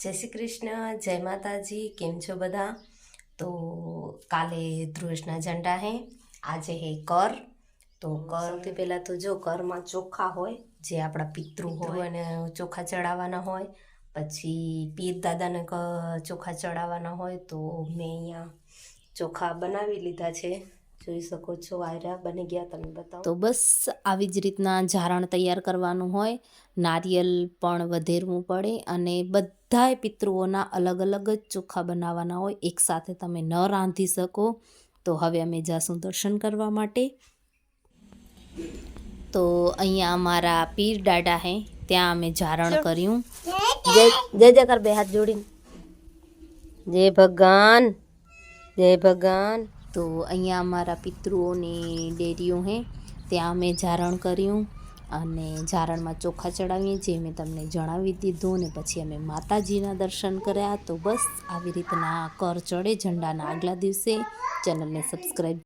જય શ્રી કૃષ્ણ જય માતાજી કેમ છો બધા? તો કાલે ધ્રુવેશના ઝંડા હે આજે હે કર. તો કરથી પહેલાં તો જો કરમાં ચોખા હોય જે આપણા પિતૃ હોય. અને ચોખા ચડાવવાના હોય પછી પીર દાદાને ચોખા ચડાવવાના હોય તો મેં અહીંયા ચોખા બનાવી લીધા છે. જોઈ શકો છો આયરા બની ગયા તમે બતાવો. તો બસ આવી જ રીતના જારણ તૈયાર કરવાનું હોય નારિયેલ પણ વધેરવું પડે અને બધાય પિતૃઓના અલગ અલગ જ ચોખા બનાવવાના હોય એકસાથે તમે ન રાંધી શકો. તો હવે અમે જાશું દર્શન કરવા માટે. તો અહીંયા અમારા પીર દાડા હે ત્યાં અમે જારણ કર્યું. જય જય જયકાર બે હાથ જોડીને. જય ભગવાન જય ભગવાન. તો અહીંયા અમારા પિતૃઓની ડેરીઓ હે, ત્યાં અમે જારણ કર્યું અને જારણમાં ચોખા ચડાવીએ જે મેં તમને જણાવી દીધું ને પછી અમે માતાજીના દર્શન કર્યા. તો બસ આવી રીતના કર ચડે ઝંડાના આગલા દિવસે. ચેનલને સબસ્ક્રાઈબ